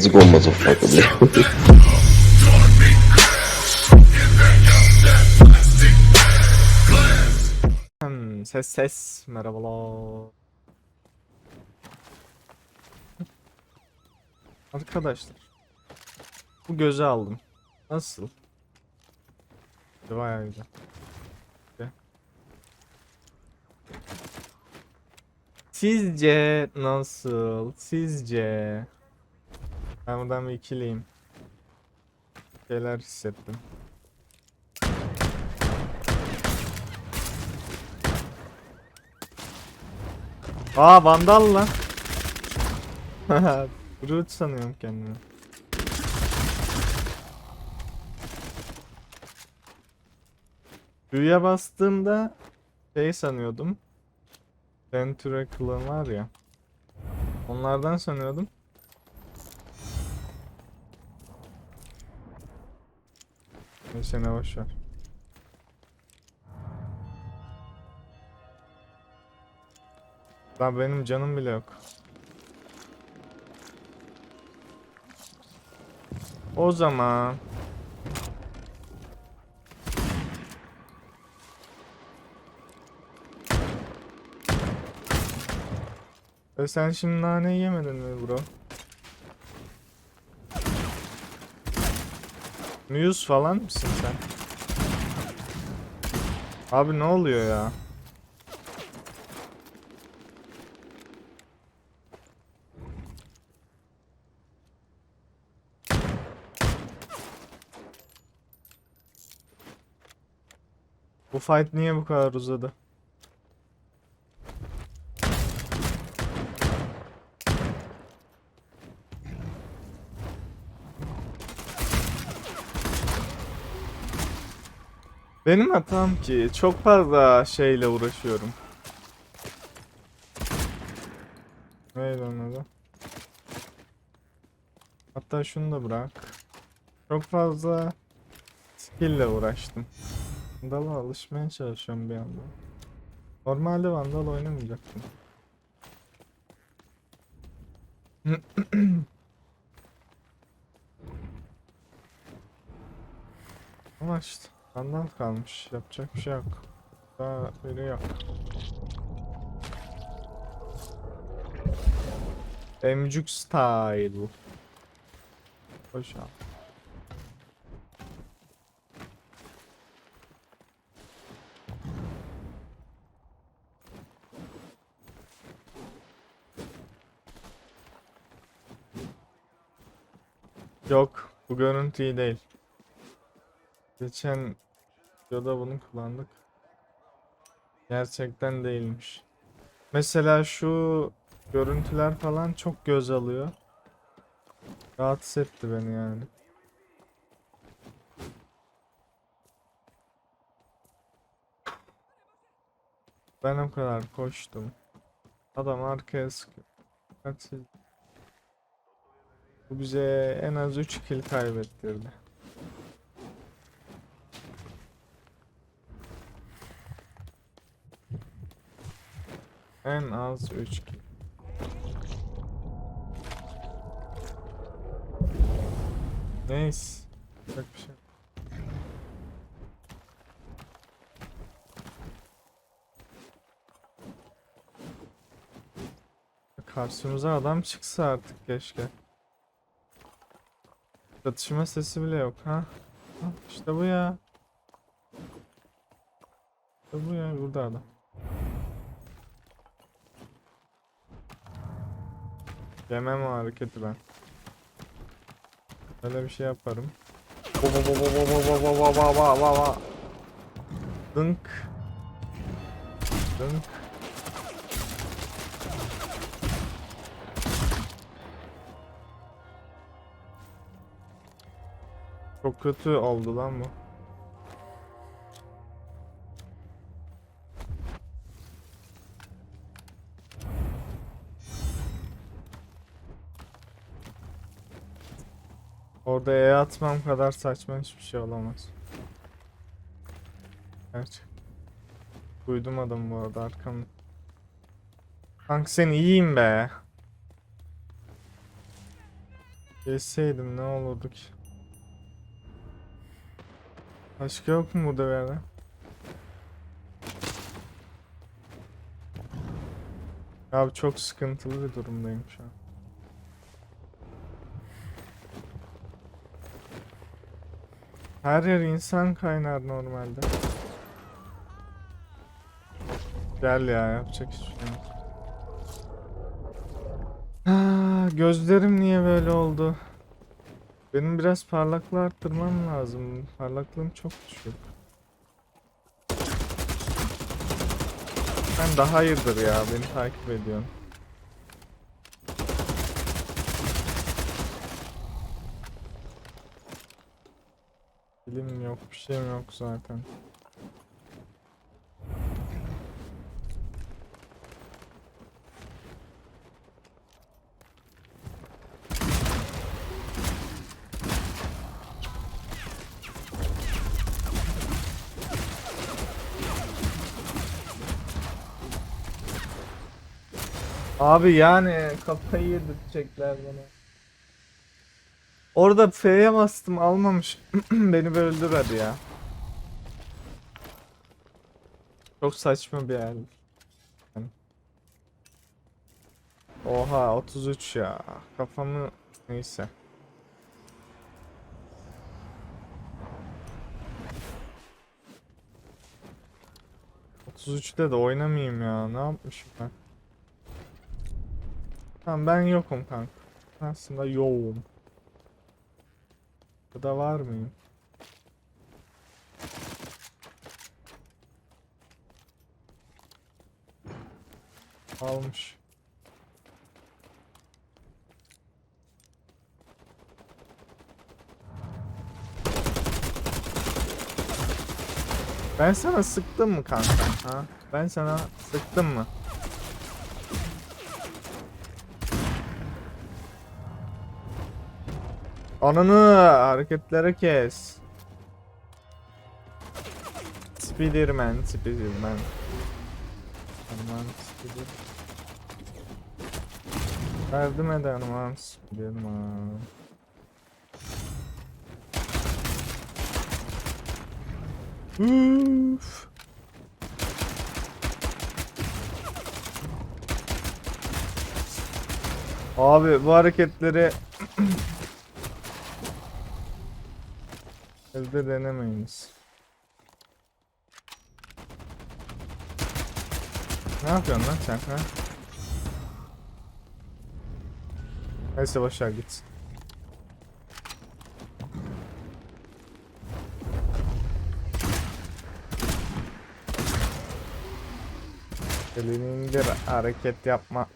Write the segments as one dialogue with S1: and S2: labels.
S1: Let's go motherfucker.
S2: Hmm, ses ses. Merhabalar. Arkadaşlar. Bu göze aldım. Nasıl? Bayağı. Güzel. Sizce nasıl? Sizce? Ben buradan bir ikiliyim. Şeyler hissettim. Aa vandal lan. Brute sanıyorum kendimi. Q'ya bastığımda şey sanıyordum. Tentacle'ın var ya. Onlardan sanıyordum. Neyse ne boş ver. Lan benim canım bile yok. O zaman E sen şimdi naneyi yemedin mi bro? Muse falan mısın sen? Abi ne oluyor ya? Bu fight niye bu kadar uzadı? Benim hatam ki çok fazla şeyle uğraşıyorum. Neydi onun? Hatta şunu da bırak. Çok fazla skill uğraştım. Vandal'a alışmaya çalışıyorum bir yandan. Normalde Vandal oynamayacaktım. Ama işte Vandal kalmış. Yapacak bir şey yok. Daha biri yok. Emcük style. Hoş al. Yok, bu görüntü değil. Geçen videoda bunu kullandık. Gerçekten değilmiş. Mesela şu görüntüler falan çok göz alıyor. Rahatsız etti beni yani. Ben o kadar koştum. Adam arkaya sıkıyor. Bu bize en az 3 kill kaybettirdi. En az 3 kill. Neyse. Yapacak bir şey. Karşımıza adam çıksa artık keşke. Çatışma sesi bile yok ha. Ha, İşte bu ya. İşte bu ya burada adam. Yemem o hareketi ben. Böyle bir şey yaparım. Dınk. Dınk. Çok kötü oldu lan bu. Orada E atmam kadar saçma hiçbir şey olamaz. Gerçek. Duydum adamı bu arada arkamda. Kanka sen iyiyim be. Geçseydim ne olurdu ki? Başka yok mu burada bir? Abi çok sıkıntılı bir durumdayım şu an. Her yer insan kaynar normalde. Gel ya yapacak hiçbir şey yok. Ah, gözlerim niye böyle oldu? Benim biraz parlaklığı arttırmam lazım. Parlaklığım çok düşük. Sen daha hayırdır ya beni takip ediyorsun. Bilim yok bir şeyim yok zaten. Abi yani kafayı yedirtecekler bana. Orada F'ye bastım almamış. Beni bir öldür hadi ya. Çok saçma bir yer. Oha 33 ya. Kafamı neyse. Üçte de oynamayayım ya. Ne yapmışım ben? Tamam ben yokum kanka. Aslında yoğum. Burada var mıyım? Almış. Ben sana sıktım mı kanka? Ha? Ben sana sıktım mı? Ananı hareketlere kes. Spiderman, Spiderman. Aman Spider. Yardım et aman Spiderman. Üf. Abi bu hareketleri Evde denemeyiniz. Ne yapıyorsun lan sen ha? Neyse boşver git. Elini indir hareket yapma.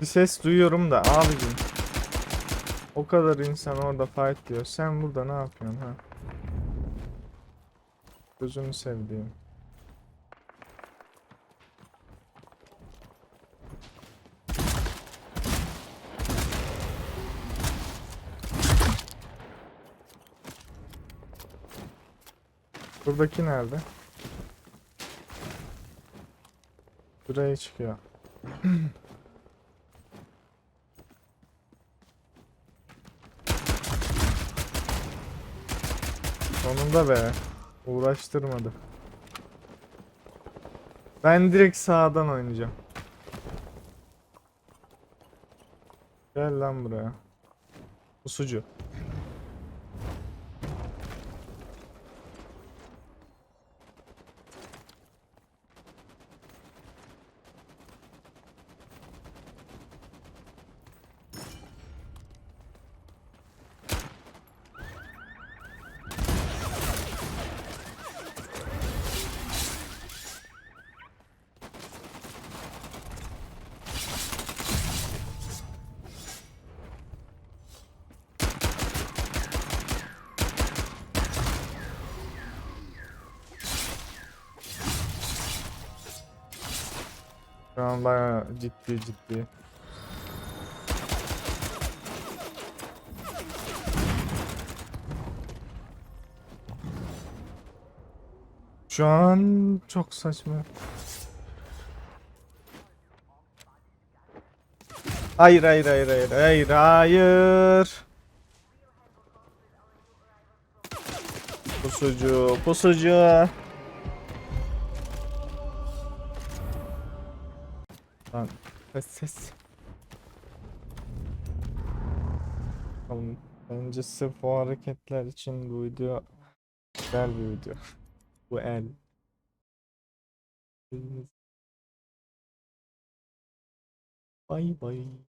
S2: Bir ses duyuyorum da abicim. O kadar insan orada fight diyor. Sen burada ne yapıyorsun ha? Gözünü sevdiğim. Buradaki nerede? Buraya çıkıyor. Sonunda be. Uğraştırmadı. Ben direkt sağdan oynayacağım. Gel lan buraya. Pusucu. Şu an bayağı ciddi ciddi. Şu an çok saçma. Hayır hayır hayır hayır hayır hayır. Pusucu pusucu. Lan ses ses. Oğlum, Bence sırf o hareketler için bu video güzel bir video. Bu el. Bay bay.